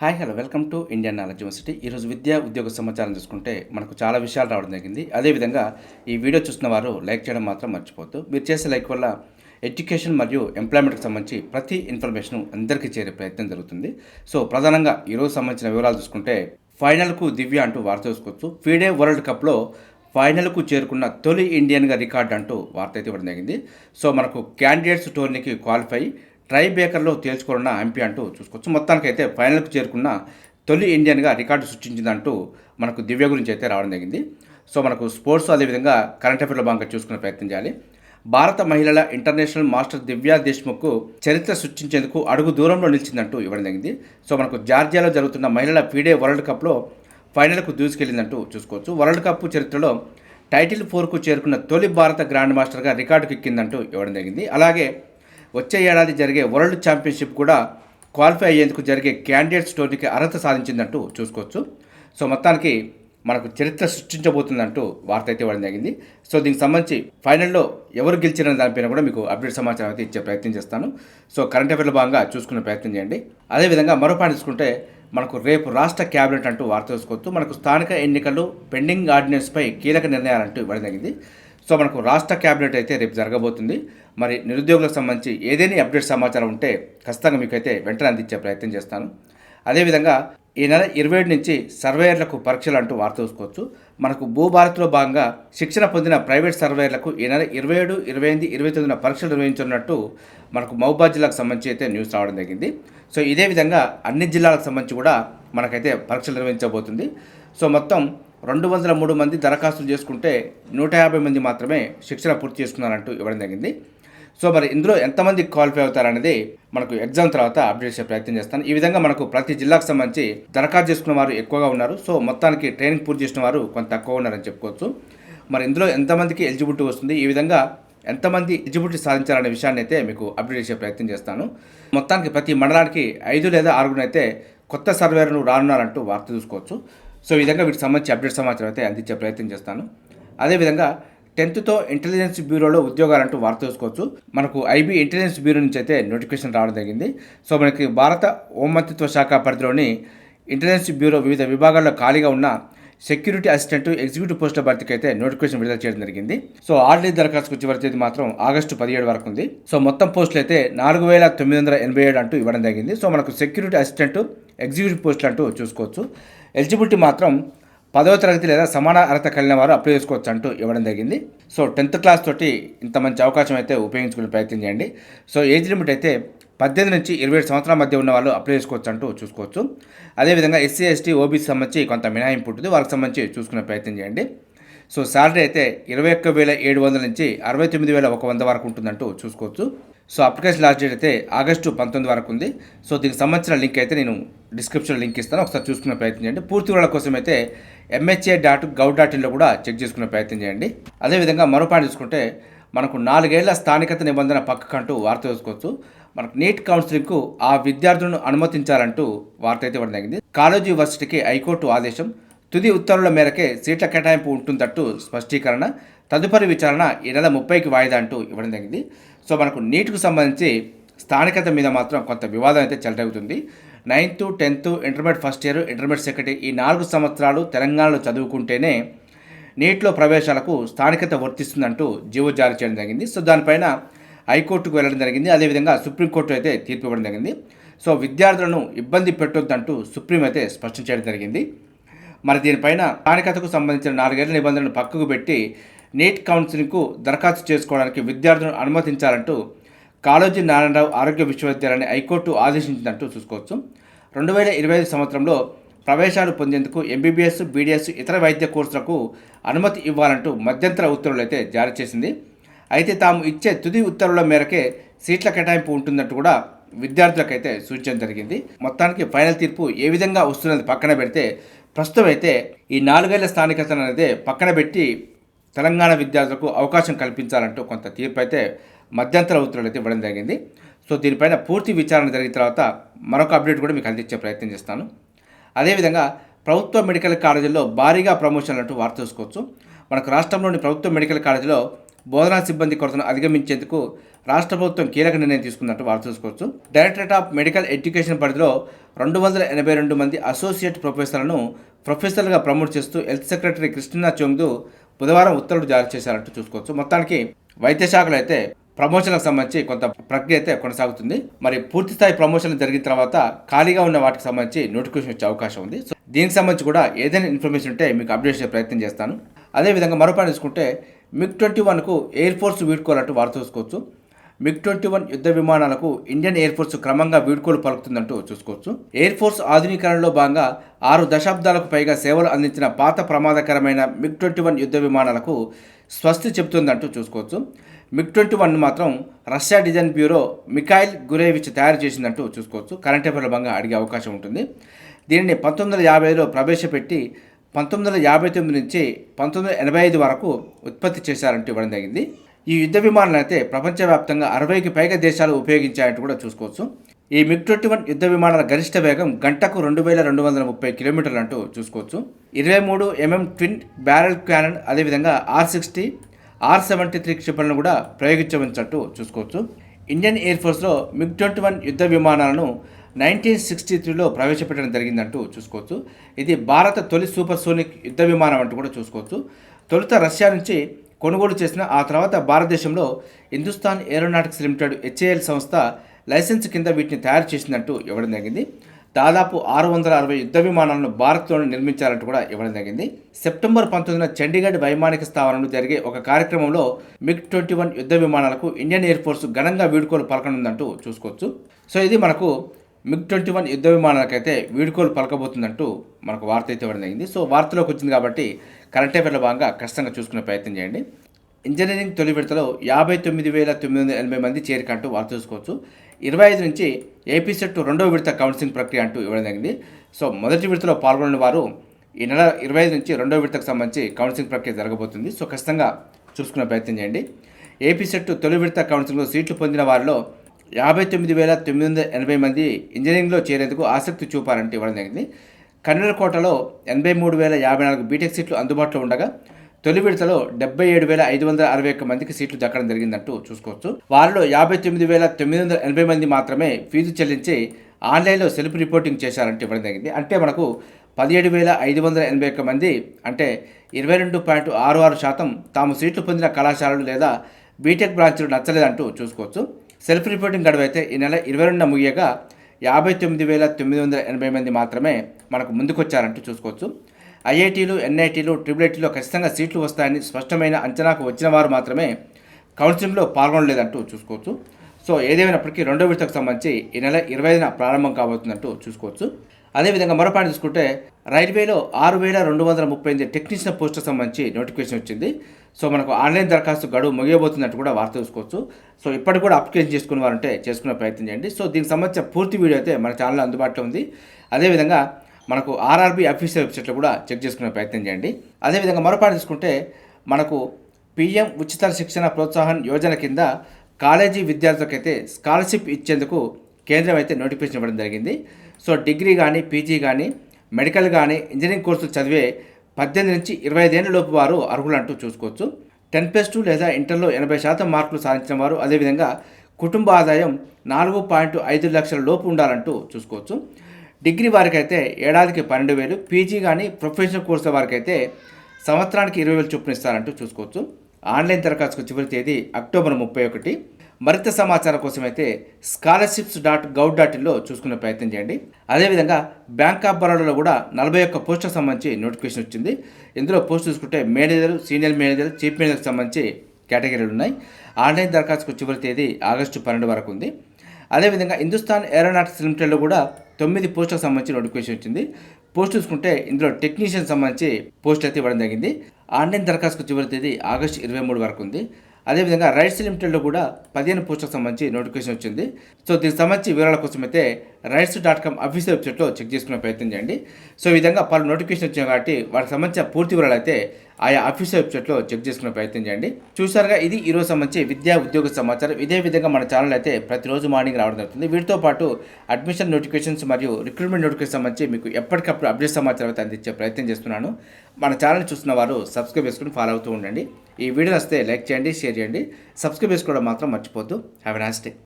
Hi hello welcome to Indian knowledge university. ఈరోజు విద్యా ఉద్యోగ సమాచారం చూసుకుంటే మనకు చాలా విషయాలు రావడం జరిగింది. అదేవిధంగా ఈ వీడియో చూసిన వారు లైక్ చేయడం మాత్రం మర్చిపోద్దు మీరు చేసే లైక్ వల్ల ఎడ్యుకేషన్ మరియు ఎంప్లాయ్మెంట్కి సంబంధించి ప్రతి ఇన్ఫర్మేషన్ అందరికీ చేరే ప్రయత్నం జరుగుతుంది. సో ప్రధానంగా ఈరోజు సంబంధించిన వివరాలు చూసుకుంటే ఫైనల్కు దివ్య అంటూ వార్త చూసుకోవచ్చు. ఫీడే వరల్డ్ కప్లో ఫైనల్కు చేరుకున్న తొలి ఇండియన్గా రికార్డ్ అంటూ వార్త అయితే ఇవ్వడం జరిగింది. సో మనకు క్యాండిడేట్స్ టోర్నీకి క్వాలిఫై ట్రై బేకర్లో తేల్చుకున్న ఎంపీ అంటూ చూసుకోవచ్చు. మొత్తానికి అయితే ఫైనల్కు చేరుకున్న తొలి ఇండియన్గా రికార్డు సృష్టించిందంటూ మనకు దివ్య గురించి అయితే రావడం జరిగింది. సో మనకు స్పోర్ట్స్ అదేవిధంగా కరెంట్ అఫేర్ల బాగా చూసుకునే ప్రయత్నం చేయాలి. భారత మహిళల ఇంటర్నేషనల్ మాస్టర్ దివ్యా దేశ్ముఖ్ చరిత్ర సృష్టించేందుకు అడుగు దూరంలో నిలిచిందంటూ ఇవ్వడం జరిగింది. సో మనకు జార్జియాలో జరుగుతున్న మహిళల ఫీడే వరల్డ్ కప్లో ఫైనల్కు దూసుకెళ్ళిందంటూ చూసుకోవచ్చు. వరల్డ్ కప్ చరిత్రలో టైటిల్ ఫోర్కు చేరుకున్న తొలి భారత గ్రాండ్ మాస్టర్గా రికార్డుకు ఎక్కిందంటూ ఇవ్వడం జరిగింది. అలాగే వచ్చే ఏడాది జరిగే వరల్డ్ ఛాంపియన్షిప్ కూడా క్వాలిఫై అయ్యేందుకు జరిగే క్యాండిడేట్స్ టోర్నీకి అర్హత సాధించిందంటూ చూసుకోవచ్చు. సో మొత్తానికి మనకు చరిత్ర సృష్టించబోతుందంటూ వార్త అయితే ఇవ్వడం జరిగింది. సో దీనికి సంబంధించి ఫైనల్లో ఎవరు గెలిచిన దానిపైన కూడా మీకు అప్డేట్ సమాచారం అయితే ఇచ్చే ప్రయత్నం చేస్తాను. సో కరెంట్ అఫేర్లో భాగంగా చూసుకునే ప్రయత్నం చేయండి. అదేవిధంగా మరో పాయింట్ తీసుకుంటే మనకు రేపు రాష్ట్ర క్యాబినెట్ అంటూ వార్త చూసుకోవచ్చు. మనకు స్థానిక ఎన్నికలు పెండింగ్ ఆర్డినెన్స్పై కీలక నిర్ణయాలంటూ ఇవ్వడం జరిగింది. సో మనకు రాష్ట్ర క్యాబినెట్ అయితే రేపు జరగబోతుంది. మరి నిరుద్యోగులకు సంబంధించి ఏదైనా అప్డేట్ సమాచారం ఉంటే ఖచ్చితంగా మీకైతే వెంటనే అందించే ప్రయత్నం చేస్తాను. అదేవిధంగా ఈ నెల ఇరవై ఏడు నుంచి సర్వేయర్లకు పరీక్షలు అంటూ వార్త చూసుకోవచ్చు. మనకు భూభారత్లో భాగంగా శిక్షణ పొందిన ప్రైవేట్ సర్వేయర్లకు ఈ నెల ఇరవై ఏడు ఇరవై ఎనిమిది ఇరవై తొమ్మిదిన పరీక్షలు నిర్వహించున్నట్టు మనకు మహబాద్ జిల్లాకు సంబంధించి అయితే న్యూస్ రావడం జరిగింది. సో ఇదే విధంగా అన్ని జిల్లాలకు సంబంధించి కూడా మనకైతే పరీక్షలు నిర్వహించబోతుంది. సో మొత్తం రెండు వందల మూడు మంది దరఖాస్తులు చేసుకుంటే నూట యాభై మంది మాత్రమే శిక్షణ పూర్తి చేసుకున్నారంటూ ఇవ్వడం జరిగింది. సో మరి ఇందులో ఎంతమంది క్వాలిఫై అవుతారనేది మనకు ఎగ్జామ్ తర్వాత అప్డేట్ చేసే ప్రయత్నం చేస్తాను. ఈ విధంగా మనకు ప్రతి జిల్లాకు సంబంధించి దరఖాస్తు చేసుకున్న వారు ఎక్కువగా ఉన్నారు. సో మొత్తానికి ట్రైనింగ్ పూర్తి చేసిన వారు కొంత తక్కువ ఉన్నారని చెప్పుకోవచ్చు. మరి ఇందులో ఎంతమందికి ఎలిజిబిలిటీ వస్తుంది? ఈ విధంగా ఎంతమంది ఎలిజిబిలిటీ సాధించాలనే విషయాన్ని అయితే మీకు అప్డేట్ చేసే ప్రయత్నం చేస్తాను. మొత్తానికి ప్రతి మండలానికి ఐదు లేదా ఆరుగునైతే కొత్త సర్వేలను రానున్నారంటూ వార్త చూసుకోవచ్చు. సో ఈ విధంగా వీటికి సంబంధించి అప్డేట్ సమాచారం అయితే అందించే ప్రయత్నం చేస్తాను. అదేవిధంగా టెన్త్తో ఇంటెలిజెన్స్ బ్యూరోలో ఉద్యోగాలంటూ వార్త చూసుకోవచ్చు. మనకు ఐబీ ఇంటెలిజెన్స్ బ్యూరో నుంచి అయితే నోటిఫికేషన్ రావడం జరిగింది. సో మనకి భారత హోంమంత్రిత్వ శాఖ పరిధిలోని ఇంటెలిజెన్స్ బ్యూరో వివిధ విభాగాల్లో ఖాళీగా ఉన్న సెక్యూరిటీ అసిస్టెంట్ ఎగ్జిక్యూటివ్ పోస్టుల భర్తీకి అయితే నోటిఫికేషన్ విడుదల చేయడం జరిగింది. సో ఆర్డీ దరఖాస్తుకు చివరి తేదీ మాత్రం ఆగస్టు పదిహేడు వరకు ఉంది. సో మొత్తం పోస్టులు అయితే నాలుగు వేల తొమ్మిది వందల ఎనభై ఏడు అంటూ ఇవ్వడం జరిగింది. సో మనకు సెక్యూరిటీ అసిస్టెంట్ ఎగ్జిక్యూటివ్ పోస్టులు అంటూ చూసుకోవచ్చు. ఎలిజిబిలిటీ మాత్రం పదవ తరగతి లేదా సమాన అర్హత కలిగిన వారు అప్లై చేసుకోవచ్చు అంటూ ఇవ్వడం జరిగింది. సో టెన్త్ క్లాస్ తోటి ఇంత మంచి అవకాశం అయితే ఉపయోగించుకునే ప్రయత్నం చేయండి. సో ఏజ్ లిమిట్ అయితే పద్దెనిమిది నుంచి ఇరవై ఏడు సంవత్సరాల మధ్య ఉన్న వాళ్ళు అప్లై చేసుకోవచ్చు అంటూ చూసుకోవచ్చు. అదేవిధంగా ఎస్సీ ఎస్టీ ఓబీసీ సంబంధించి కొంత మినహాయింపు ఉంటుంది. వాళ్ళకి సంబంధించి చూసుకునే ప్రయత్నం చేయండి. సో శాలరీ అయితే ఇరవై ఒక్క వేల ఏడు వందల నుంచి అరవై తొమ్మిది వేల ఒక వంద వరకు ఉంటుందంటూ చూసుకోవచ్చు. సో అప్లికేషన్ లాస్ట్ డేట్ అయితే ఆగస్టు పంతొమ్మిది వరకు ఉంది. సో దీనికి సంబంధించిన లింక్ అయితే నేను డిస్క్రిప్షన్లో లింక్ ఇస్తాను. ఒకసారి చూసుకునే ప్రయత్నం చేయండి. పూర్తి వివరాల కోసం అయితే ఎంహెచ్ఏ డాట్ గవ్ డాట్ ఇన్లో కూడా చెక్ చేసుకునే ప్రయత్నం చేయండి. అదేవిధంగా మరో పాయింట్ చూసుకుంటే మనకు నాలుగేళ్ళ స్థానికత నిబంధన పక్కకంటూ వార్త చూసుకోవచ్చు మనకు నీట్ కౌన్సిలింగ్కు ఆ విద్యార్థులను అనుమతించాలంటూ వార్త అయితే ఇవ్వడం జరిగింది. కాలేజీ యూనివర్సిటీకి హైకోర్టు ఆదేశం తుది ఉత్తర్వుల మేరకే సీట్ల కేటాయింపు ఉంటుందట్టు స్పష్టీకరణ. తదుపరి విచారణ ఈ నెల ముప్పైకి వాయిదా అంటూ ఇవ్వడం జరిగింది. సో మనకు నీట్కు సంబంధించి స్థానికత మీద మాత్రం కొంత వివాదం అయితే చెలరేగుతుంది. Ninth tenth intermediate first year intermediate second ఈ నాలుగు సంవత్సరాలు తెలంగాణలో చదువుకుంటేనే నీట్లో ప్రవేశాలకు స్థానికత వర్తిస్తుందంటూ జీవో జారీ చేయడం జరిగింది. సో దానిపైన హైకోర్టుకు వెళ్ళడం జరిగింది. అదేవిధంగా సుప్రీంకోర్టు అయితే తీర్పు ఇవ్వడం జరిగింది. సో విద్యార్థులను ఇబ్బంది పెట్టొద్దంటూ సుప్రీం అయితే స్పష్టం చేయడం జరిగింది. మరి దీనిపైన స్థానికతకు సంబంధించిన నాలుగేళ్ళ నిబంధనలు పక్కకు పెట్టి నీట్ కౌన్సిలింగ్కు దరఖాస్తు చేసుకోవడానికి విద్యార్థులను అనుమతించాలంటూ కాళోజీ నారాయణరావు ఆరోగ్య విశ్వవిద్యాలయాన్ని హైకోర్టు ఆదేశించిందంటూ చూసుకోవచ్చు. రెండు వేల ఇరవై ఐదు సంవత్సరంలో ప్రవేశాలు పొందేందుకు ఎంబీబీఎస్ బీడీఎస్ ఇతర వైద్య కోర్సులకు అనుమతి ఇవ్వాలంటూ మధ్యంతర ఉత్తర్వులు అయితే జారీ చేసింది. అయితే తాము ఇచ్చే తుది ఉత్తర్వుల మేరకే సీట్ల కేటాయింపు ఉంటుందంటూ కూడా విద్యార్థులకైతే సూచించడం జరిగింది. మొత్తానికి ఫైనల్ తీర్పు ఏ విధంగా వస్తున్నది పక్కన పెడితే ప్రస్తుతం అయితే ఈ నాలుగేళ్ళ స్థానికత అనేది పక్కన పెట్టి తెలంగాణ విద్యార్థులకు అవకాశం కల్పించాలంటూ కొంత తీర్పు అయితే మధ్యంతర ఉత్తర్వులు అయితే ఇవ్వడం జరిగింది. సో దీనిపైన పూర్తి విచారణ జరిగిన తర్వాత మరొక అప్డేట్ కూడా మీకు అందించే ప్రయత్నం చేస్తాను. అదేవిధంగా ప్రభుత్వ మెడికల్ కాలేజీల్లో భారీగా ప్రమోషన్లు అంటూ వార్త చూసుకోవచ్చు. మనకు రాష్ట్రంలోని ప్రభుత్వ మెడికల్ కాలేజీలో బోధనా సిబ్బంది కొరతను అధిగమించేందుకు రాష్ట్ర ప్రభుత్వం కీలక నిర్ణయం తీసుకున్నట్టు వారు చూసుకోవచ్చు. డైరెక్టరేట్ ఆఫ్ మెడికల్ ఎడ్యుకేషన్ పరిధిలో రెండు వందల ఎనభై రెండు మంది అసోసియేట్ ప్రొఫెసర్లను ప్రొఫెసర్లుగా ప్రమోట్ చేస్తూ హెల్త్ సెక్రటరీ కృష్ణా చోంగ్దు బుధవారం ఉత్తర్వులు జారీ చేశారంటూ చూసుకోవచ్చు. మొత్తానికి వైద్య శాఖలో అయితే ప్రమోషన్లకు సంబంధించి కొంత ప్రక్రియ అయితే కొనసాగుతుంది. మరి పూర్తిస్థాయి ప్రమోషన్ ప్రమోషన్లు జరిగిన తర్వాత ఖాళీగా ఉన్న వాటికి సంబంధించి నోటిఫికేషన్ వచ్చే అవకాశం ఉంది. సో దీనికి సంబంధించి కూడా ఏదైనా ఇన్ఫర్మేషన్ ఉంటే మీకు అప్డేట్ చేసే ప్రయత్నం చేస్తాను. అదేవిధంగా మరో పని తీసుకుంటే మిగ్ ట్వంటీ వన్కు ఎయిర్ ఫోర్స్ వీడ్కోవాలంటూ వారు చూసుకోవచ్చు. మిగ్ ట్వంటీ వన్ యుద్ధ విమానాలకు ఇండియన్ ఎయిర్ ఫోర్స్ క్రమంగా వీడ్కోలు పలుకుతుందంటూ చూసుకోవచ్చు. ఎయిర్ ఫోర్స్ ఆధునీకరణలో భాగంగా ఆరు దశాబ్దాలకు పైగా సేవలు అందించిన పాత ప్రమాదకరమైన మిగ్ ట్వంటీ వన్ యుద్ధ విమానాలకు స్వస్తి చెబుతుందంటూ చూసుకోవచ్చు. మిగ్ ట్వంటీ వన్ మాత్రం Russia design bureau Mikhail Gurevich తయారు చేసిందంటూ చూసుకోవచ్చు. కరెంట్ అఫేర్ల భాగంగా అడిగే అవకాశం ఉంటుంది. దీనిని పంతొమ్మిది వందల యాభైలో ప్రవేశపెట్టి పంతొమ్మిది వందల యాభై తొమ్మిది నుంచి పంతొమ్మిది వందల ఎనభై ఐదు వరకు ఉత్పత్తి చేశారంటూ ఇవ్వడం జరిగింది. ఈ యుద్ధ విమానాలు అయితే ప్రపంచవ్యాప్తంగా అరవైకి పైగా దేశాలు ఉపయోగించాయంటూ కూడా చూసుకోవచ్చు. ఈ మిగ్ ట్వంటీ వన్ యుద్ధ విమానాల గరిష్ట వేగం గంటకు రెండు వేల రెండు వందల ముప్పై కిలోమీటర్లు అంటూ చూసుకోవచ్చు. ఇరవై మూడు ఎంఎం ట్విన్ బ్యారెల్ క్యానన్ అదేవిధంగా R sixty R seventy three క్షిపణులను కూడా ప్రయోగించవచ్చట్టు చూసుకోవచ్చు. ఇండియన్ ఎయిర్ ఫోర్స్లో మిగ్ ట్వంటీ వన్ యుద్ధ విమానాలను నైన్టీన్ సిక్స్టీ త్రీలో ప్రవేశపెట్టడం జరిగిందంటూ చూసుకోవచ్చు. ఇది భారత తొలి సూపర్ సోనిక్ యుద్ధ విమానం అంటూ కూడా చూసుకోవచ్చు. తొలుత రష్యా నుంచి కొనుగోలు చేసిన ఆ తర్వాత భారతదేశంలో హిందుస్థాన్ ఏరోనాటిక్స్ లిమిటెడ్ హెచ్ఏఎల్ సంస్థ లైసెన్స్ కింద వీటిని తయారు చేసిందంటూ ఇవ్వడం జరిగింది. దాదాపు ఆరు వందల అరవై యుద్ధ విమానాలను భారత్లోనే నిర్మించాలంటూ కూడా ఇవ్వడం జరిగింది. సెప్టెంబర్ పంతొమ్మిదిన చండీగఢ్ వైమానిక స్థావరంలో జరిగే ఒక కార్యక్రమంలో మిగ్ ట్వంటీ వన్ యుద్ధ విమానాలకు ఇండియన్ ఎయిర్ ఫోర్స్ ఘనంగా వీడుకోలు పలకనుందంటూ చూసుకోవచ్చు. సో ఇది మనకు మిగ్ ట్వంటీ వన్ యుద్ధ విమానాలకైతే వీడుకోలు పలకబోతుందంటూ మనకు వార్త అయితే ఇవ్వడం జరిగింది సో వార్తలోకి వచ్చింది కాబట్టి కరెంట్ అఫేర్ల భాగంగా కష్టంగా చూసుకునే ప్రయత్నం చేయండి. ఇంజనీరింగ్ తొలి విడతలో యాభై తొమ్మిది వేల తొమ్మిది వందల ఎనభై మంది చేరిక అంటూ వార్త చూసుకోవచ్చు. ఇరవై ఐదు నుంచి ఏపీ సెట్ రెండవ విడత కౌన్సిలింగ్ ప్రక్రియ అంటూ ఇవ్వడం జరిగింది. సో మొదటి విడతలో పాల్గొన్న వారు ఈ నెల ఇరవై ఐదు నుంచి రెండవ విడతకు సంబంధించి కౌన్సిలింగ్ ప్రక్రియ జరగబోతుంది. సో ఖచ్చితంగా చూసుకునే ప్రయత్నం చేయండి. ఏపీ సెట్ తొలి విడత కౌన్సిలింగ్లో సీట్లు పొందిన వారిలో యాభై తొమ్మిది వేల తొమ్మిది వందల ఎనభై మంది ఇంజనీరింగ్లో చేరేందుకు ఆసక్తి చూపారంటే ఇవ్వడం జరిగింది. కన్నెరకోటలో ఎనభై మూడు వేల యాభై నాలుగు బీటెక్ సీట్లు అందుబాటులో ఉండగా తొలి విడతలో డెబ్బై ఏడు వేల ఐదు వందల అరవై ఒక్క మందికి సీట్లు దక్కడం జరిగిందంటూ చూసుకోవచ్చు. వారిలో యాభై తొమ్మిది వేల తొమ్మిది వందల ఎనభై మంది మాత్రమే ఫీజు చెల్లించి ఆన్లైన్లో సెల్ఫ్ రిపోర్టింగ్ చేశారంటే ఇవ్వడం జరిగింది. అంటే మనకు పదిహేడు వేల ఐదు వందల ఎనభై ఒక్క మంది అంటే ఇరవై రెండు పాయింట్ ఆరు ఆరు శాతం తాము సీట్లు పొందిన కళాశాలలు లేదా బీటెక్ బ్రాంచ్లు నచ్చలేదంటూ చూసుకోవచ్చు. సెల్ఫ్ రిపోర్టింగ్ గడువు అయితే ఈ నెల ఇరవై రెండున ముగియగా యాభై తొమ్మిది వేల తొమ్మిది వందల ఎనభై మంది మాత్రమే మనకు ముందుకొచ్చారంటూ చూసుకోవచ్చు. ఐఐటీలు ఎన్ఐటీలు ట్రిపుల్ ఐటీలో ఖచ్చితంగా సీట్లు వస్తాయని స్పష్టమైన అంచనాకు వచ్చిన వారు మాత్రమే కౌన్సిలింగ్లో పాల్గొనలేదంటూ చూసుకోవచ్చు. సో ఏదేమైనప్పటికీ రెండో విడతకు సంబంధించి ఈ నెల ఇరవై ఐదున ప్రారంభం కాబోతుందంటూ చూసుకోవచ్చు. అదేవిధంగా మరో పాయింట్ చూసుకుంటే రైల్వేలో ఆరు వేల రెండు వందల ముప్పై ఎనిమిది టెక్నీషియన్ పోస్టులకు సంబంధించి నోటిఫికేషన్ వచ్చింది. సో మనకు ఆన్లైన్ దరఖాస్తు గడువు ముగియబోతున్నట్టు కూడా వార్త చూసుకోవచ్చు. సో ఇప్పటికి కూడా అప్లికేషన్ చేసుకునే వారంటే చేసుకునే ప్రయత్నం చేయండి. సో దీనికి సంబంధించిన పూర్తి వీడియో అయితే మన ఛానల్లో అందుబాటులో ఉంది. అదేవిధంగా మనకు ఆర్ఆర్బీ అఫీషియల్ వెబ్సైట్లో కూడా చెక్ చేసుకునే ప్రయత్నం చేయండి. అదేవిధంగా మరో పాయింట్ తీసుకుంటే మనకు పీఎం ఉచిత శిక్షణ ప్రోత్సాహన్ యోజన కింద కాలేజీ విద్యార్థులకైతే స్కాలర్షిప్ ఇచ్చేందుకు కేంద్రం అయితే నోటిఫికేషన్ ఇవ్వడం జరిగింది. సో డిగ్రీ కానీ పీజీ కానీ మెడికల్ కానీ ఇంజనీరింగ్ కోర్సులు చదివే పద్దెనిమిది నుంచి ఇరవై ఐదేళ్ళ లోపు వారు అర్హులు అంటూ చూసుకోవచ్చు. టెన్ ప్లస్ టూ లేదా ఇంటర్లో ఎనభై శాతం మార్కులు సాధించిన వారు అదేవిధంగా కుటుంబ ఆదాయం నాలుగు పాయింట్ ఐదు లక్షల లోపు ఉండాలంటూ చూసుకోవచ్చు. డిగ్రీ వారికైతే ఏడాదికి పన్నెండు వేలు పీజీ కానీ ప్రొఫెషనల్ కోర్సుల వారికైతే సంవత్సరానికి ఇరవై వేలు చొప్పున ఇస్తారంటూ చూసుకోవచ్చు. ఆన్లైన్ దరఖాస్తుకు చివరి తేదీ అక్టోబర్ ముప్పై ఒకటి. మరింత సమాచారం కోసం అయితే స్కాలర్షిప్స్ డాట్ గవ్ డాట్ ఇన్లో చూసుకునే ప్రయత్నం చేయండి. అదేవిధంగా బ్యాంక్ ఆఫ్ బరోడాలో కూడా నలభై ఒక్క పోస్టులకు సంబంధించి నోటిఫికేషన్ వచ్చింది. ఇందులో పోస్ట్ చూసుకుంటే మేనేజర్ సీనియర్ మేనేజర్ చీఫ్ మేనేజర్కి సంబంధించి కేటగిరీలు ఉన్నాయి. ఆన్లైన్ దరఖాస్తుకు చివరి తేదీ ఆగస్టు పన్నెండు వరకు ఉంది. అదేవిధంగా హిందుస్థాన్ ఏరోనాటిక్స్ లిమిటెడ్లో కూడా తొమ్మిది పోస్టులకు సంబంధించి నోటిఫికేషన్ వచ్చింది. పోస్ట్ చూసుకుంటే ఇందులో టెక్నీషియన్ సంబంధించి పోస్ట్ అయితే ఇవ్వడం జరిగింది. ఆన్లైన్ దరఖాస్తుకు చివరి తేదీ ఆగస్టు ఇరవై మూడు వరకు ఉంది. అదేవిధంగా రైట్స్ లిమిటెడ్లో కూడా పదిహేను పోస్టులకు సంబంధించి నోటిఫికేషన్ వచ్చింది. సో దీనికి సంబంధించి వివరాల కోసం అయితే రైట్స్ డాట్ కామ్ అఫీషియల్ వెబ్సైట్లో చెక్ చేసుకునే ప్రయత్నం చేయండి. సో ఈ విధంగా పలు నోటిఫికేషన్ వచ్చాయి కాబట్టి వాటికి సంబంధించిన పూర్తి వివరాలు అయితే ఆయా అఫీషియల్ వెబ్సైట్లో చెక్ చేసుకునే ప్రయత్నం చేయండి. చూసారుగా ఇది ఈ రోజు సంబంధించి విద్యా ఉద్యోగ సమాచారం. ఇదే విధంగా మన ఛానల్ అయితే ప్రతిరోజు మార్నింగ్ రావడం జరుగుతుంది. వీటితో పాటు అడ్మిషన్ నోటిఫికేషన్స్ మరియు రిక్రూట్మెంట్ నోటిఫికేషన్ సంబంధించి మీకు ఎప్పటికప్పుడు అప్డేట్ సమాచారం అయితే అందించే ప్రయత్నం చేస్తున్నాను. మన ఛానల్ చూస్తున్న వారు సబ్స్క్రైబ్ చేసుకుని ఫాలో అవుతూ ఉండండి. ఈ వీడియో వస్తే లైక్ చేయండి షేర్ చేయండి. సబ్స్క్రైబ్ చేసుకోవడం మాత్రం మర్చిపోద్దు హ్యావ్ ఎ నైస్ డే